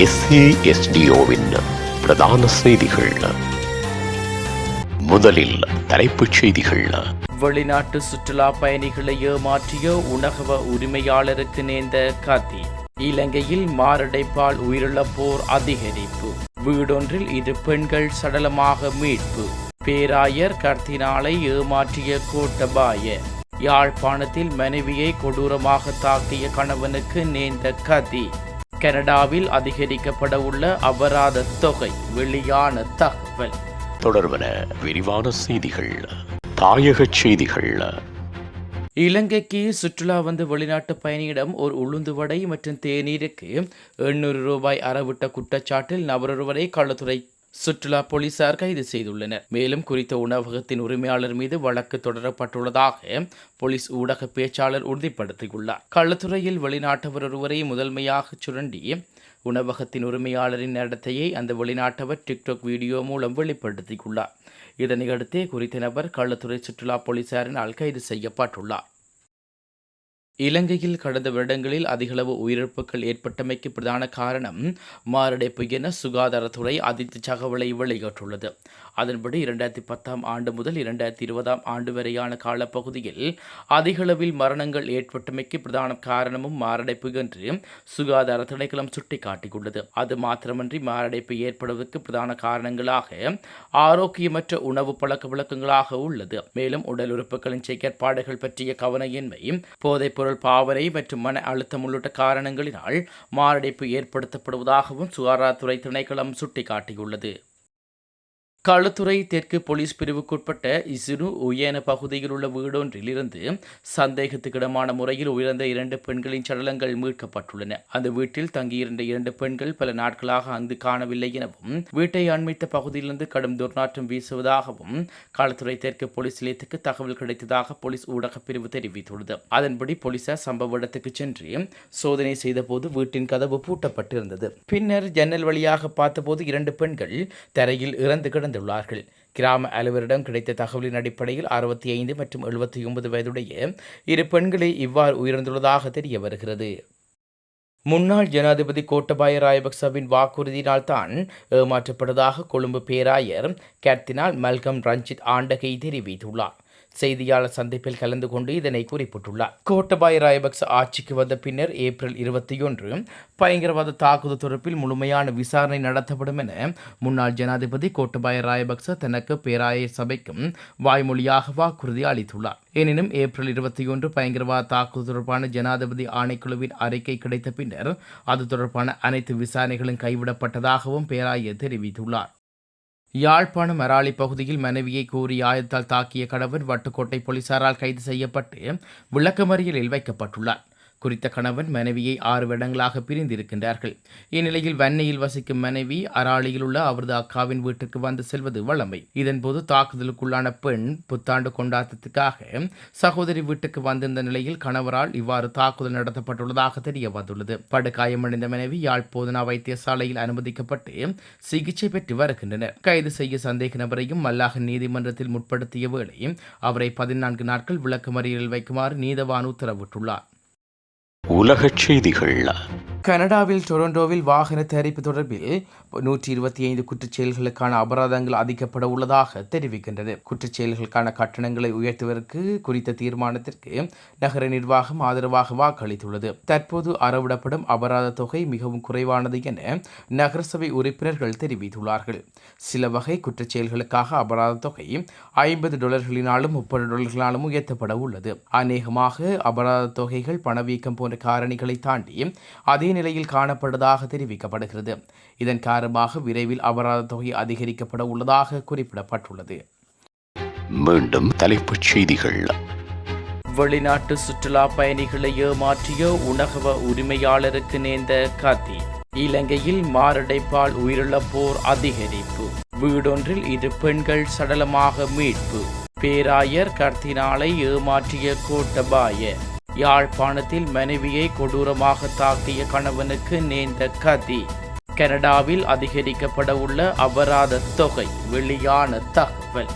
எஸ்ஏஎஸ்டிஓவின் பிரதான செய்திகள். முதலில் தலைப்புச் செய்திகள். வெளிநாட்டு சுற்றுலா பயணிகளை ஏமாற்றிய உணவக உரிமையாளருக்கு நேர்ந்த கதி இலங்கையில் மாரடைப்பால் உயிரிழப்போர் அதிகரிப்பு. வீடொன்றில் இரு பெண்கள் சடலமாக மீட்பு. பேராயர் கர்த்தினாலை ஏமாற்றிய கோட்டபாய. யாழ்ப்பாணத்தில் மனைவியை கொடூரமாக தாக்கிய கணவனுக்கு நேர்ந்த கதி கனடாவில் அதிகரிக்கப்பட உள்ள அபராத தொகை வெளியான தகவல். தொடர்பன விரிவான செய்திகள் தாயகச் செய்திகள். இலங்கைக்கு சுற்றுலா வந்த வெளிநாட்டு பயணியிடம் ஒரு உளுந்து வடை மற்றும் தேநீருக்கு எண்ணூறு ரூபாய் அறவிட்ட குற்றச்சாட்டில் நபரொருவரை கள்ளத்துறை சுற்றுலா போலீசார் கைது செய்துள்ளனர். மேலும் குறித்த உணவகத்தின் உரிமையாளர் மீது வழக்கு தொடரப்பட்டுள்ளதாக போலீஸ் ஊடக பேச்சாளர் உறுதிப்படுத்தியுள்ளார். கள்ளத்துறையில் வெளிநாட்டவர் ஒருவரை முதன்மையாக சுரண்டி உணவகத்தின் உரிமையாளரின் நடத்தையை அந்த வெளிநாட்டவர் டிக்டாக் வீடியோ மூலம் வெளிப்படுத்தியுள்ளார். இதனையடுத்தே குறித்த நபர் கள்ளத்துறை சுற்றுலா போலீசாரினால் கைது செய்யப்பட்டுள்ளார். இலங்கையில் கடந்த வருடங்களில் அதிகளவு உயிரிழப்புகள் ஏற்பட்டமைக்கு பிரதான காரணம் மாரடைப்பு என சுகாதாரத்துறை அதிர்ச்சி தகவலை வெளியிட்டுள்ளது. அதன்படி இரண்டாயிரத்தி பத்தாம் ஆண்டு முதல் இரண்டாயிரத்தி இருபதாம் ஆண்டு வரையான காலப்பகுதியில் அதிகளவில் மரணங்கள் ஏற்பட்டமைக்கு பிரதான காரணமும் மாரடைப்பு என்று சுகாதார திணைக்களம் சுட்டிக்காட்டியுள்ளது. அது மாத்திரமன்றி மாரடைப்பு ஏற்படுவதற்கு பிரதான காரணங்களாக ஆரோக்கியமற்ற உணவு பழக்க வழக்கங்களாக உள்ளது. மேலும் உடல் உறுப்புகளின் செயற்பாடுகள் பற்றிய கவனையின்மை போதைப்பொருள் பாவனை மற்றும் மன அழுத்தம் உள்ளிட்ட காரணங்களினால் மாரடைப்பு ஏற்படுத்தப்படுவதாகவும் சுகாதாரத்துறை திணைக்களம் சுட்டிக்காட்டியுள்ளது. களுத்துறை தெற்கு போலீஸ் பிரிவுக்குட்பட்ட இசுனு உயன பகுதியில் உள்ள வீடொன்றில் இருந்து சந்தேகத்துக்கிடமான முறையில் உயர்ந்த இரண்டு பெண்களின் சடலங்கள் மீட்கப்பட்டுள்ளன. அந்த வீட்டில் தங்கியிருந்த இரண்டு பெண்கள் பல நாட்களாக அங்கு காணவில்லை எனவும் வீட்டை அண்மித்த பகுதியிலிருந்து கடும் துர்நாற்றம் வீசுவதாகவும் களத்துறை தெற்கு போலீஸ் நிலையத்துக்கு தகவல் கிடைத்ததாக போலீஸ் ஊடக பிரிவு தெரிவித்துள்ளது. அதன்படி போலீசார் சம்பவ இடத்துக்கு சென்று சோதனை செய்தபோது வீட்டின் கதவு பூட்டப்பட்டிருந்தது. பின்னர் ஜன்னல் வழியாக பார்த்தபோது இரண்டு பெண்கள் தரையில் இறந்து கிடந்த கிடந்துள்ளார்கள் கிராம அலுவலரிடம் கிடைத்த தகவலின் அடிப்படையில் அறுபத்தி ஐந்து மற்றும் எழுபத்தி ஒன்பது வயதுடைய இரு பெண்களை இவ்வாறு உயிர்ந்துள்ளதாக தெரிய வருகிறது. முன்னாள் ஜனாதிபதி கோட்டபாய ராயபக்சவின் வாக்குறுதியினால் தான் ஏமாற்றப்பட்டதாக கொழும்பு பேராயர் கேத்தினால் மல்கம் ரஞ்சித் ஆண்டகை தெரிவித்துள்ளார். செய்தியாளர் சந்திப்பில் கலந்து கொண்டு இதனை குறிப்பிட்டுள்ளார். கோட்டபாய ராயபக்ச ஆட்சிக்கு வந்த பின்னர் ஏப்ரல் இருபத்தி ஒன்று பயங்கரவாத தாக்குதல் தொடர்பில் முழுமையான விசாரணை நடத்தப்படும் என முன்னாள் ஜனாதிபதி கோட்டபாய ராயபக்ச தனக்கு பேராய சபைக்கும் வாய்மொழியாக வாக்குறுதி அளித்துள்ளார். எனினும் ஏப்ரல் இருபத்தி ஒன்று பயங்கரவாத தாக்குதல் தொடர்பான ஜனாதிபதி ஆணைக்குழுவின் அறிக்கை கிடைத்த பின்னர் அது தொடர்பான அனைத்து விசாரணைகளும் கைவிடப்பட்டதாகவும் பேராயர் தெரிவித்துள்ளார். யாழ்ப்பாணம் அராளி பகுதியில் மனைவியை கூறி ஆயத்தால் தாக்கிய கணவன் வட்டுக்கோட்டை போலீசாரால் கைது செய்யப்பட்டு விளக்கமறியலில் வைக்கப்பட்டுள்ளார். குறித்த கணவன் மனைவியை ஆறு வருடங்களாக பிரிந்திருக்கின்றார்கள். இந்நிலையில் வன்னையில் வசிக்கும் மனைவி அராளியில் உள்ள அவரது அக்காவின் வீட்டுக்கு வந்து செல்வது வழமை. இதன்போது தாக்குதலுக்குள்ளான பெண் புத்தாண்டு கொண்டாட்டத்துக்காக சகோதரி வீட்டுக்கு வந்திருந்த நிலையில் கணவரால் இவ்வாறு தாக்குதல் நடத்தப்பட்டுள்ளதாக தெரிய வந்துள்ளது. படுகாயமடைந்த மனைவி யாழ் போதனா வைத்தியசாலையில் அனுமதிக்கப்பட்டு சிகிச்சை பெற்று வருகின்றனர். கைது செய்ய சந்தேக நபரையும் மல்லாக நீதிமன்றத்தில் முற்படுத்திய வேளை அவரை பதினான்கு நாட்கள் விளக்கமறியலில் வைக்குமாறு நீதவான் உத்தரவிட்டுள்ளார். உலகச் செய்திகள் கனடாவில் டொரண்டோவில் வாகன தயாரிப்பு தொடர்பில் நூற்றி இருபத்தி ஐந்து குற்றச்செயல்களுக்கான அபராதங்கள் அதிகப்பட உள்ளதாக தெரிவிக்கின்றது. குற்றச்செயல்களுக்கான கட்டணங்களை உயர்த்துவதற்கு குறித்த தீர்மானத்திற்கு நகர நிர்வாகம் ஆதரவாக வாக்களித்துள்ளது. தற்போது அறவிடப்படும் அபராத தொகை மிகவும் குறைவானது என நகரசபை உறுப்பினர்கள் தெரிவித்துள்ளார்கள். சில வகை குற்றச்செயல்களுக்காக அபராத தொகை ஐம்பது டாலர்களினாலும் முப்பது டாலர்களாலும் உயர்த்தப்பட உள்ளது. அநேகமாக அபராத தொகைகள் பணவீக்கம் போன்ற காரணிகளை தாண்டி அதே நிலையில் காணப்படுவதாக தெரிவிக்கப்படுகிறது. இதன் காரணமாக விரைவில் அபராத தொகை அதிகரிக்கப்பட உள்ளதாக குறிப்பிடப்பட்டுள்ளது. மீண்டும் தலைப்புச் செய்திகள். வெளிநாட்டு சுற்றுலா பயணிகளை ஏமாற்றிய உணவக உரிமையாளருக்கு நேர்ந்த கதி இலங்கையில் மாரடைப்பால் உயிரிழப்போர் அதிகரிப்பு. வீடொன்றில் இரு பெண்கள் சடலமாக மீட்பு. பேராயர் கர்த்தினாலை ஏமாற்றிய கோட்டபாய. யாழ்ப்பாணத்தில் மனைவியை கொடூரமாக தாக்கிய கணவனுக்கு நேர்ந்த கதி. கனடாவில் அதிகரிக்கப்பட உள்ள அபராத தொகை வெளியான தகவல்.